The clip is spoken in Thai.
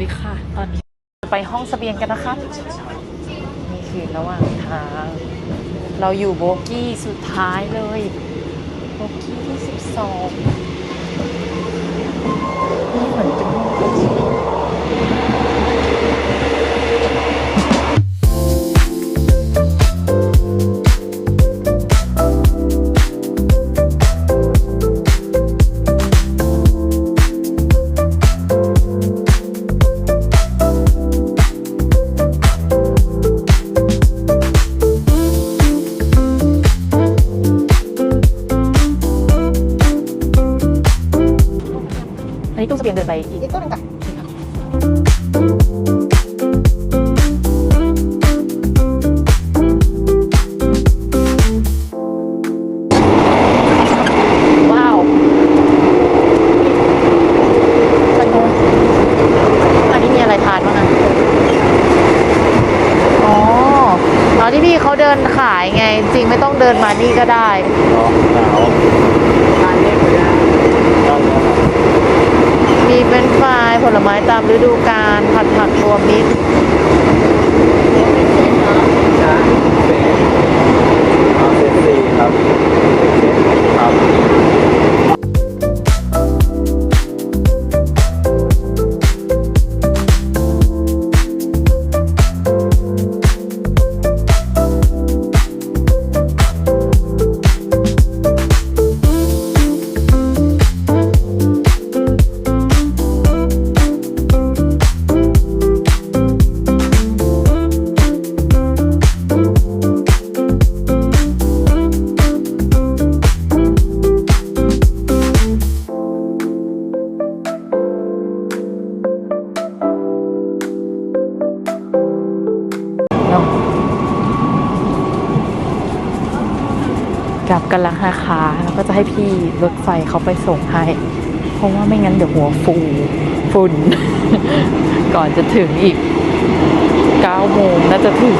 ดีค่ะ ตอนนี้ไปห้องสเสบียงกันนะคะนี่คือระหว่างทาง เราอยู่โบกี้สุดท้ายเลย โบกี้ที่สิบสอง นนี้ตู้เสบียงเดินไปอีกอีกตัวหนึงจ้ะว้าวไปตรงอันนี้มีอะไรทานบ้างนะอ๋ออ๋อที่พี่เขาเดินขายไง จริงไม่ต้องเดินมานี่ก็ได้ร้อนหนาวทานเล่นไปได้ต้อง มีเป็นไฟรายผ ลไม้ตามฤดูกาลผัดผักรวมมิตร กลับกันล้วนะคะแล้วก็จะให้พี่รถไฟเขาไปส่งให้ เพราะว่าไม่งั้นเดี๋ยวหัวฟูฝุ่น ก่อนจะถึงอีก9โมงน่าจะถึง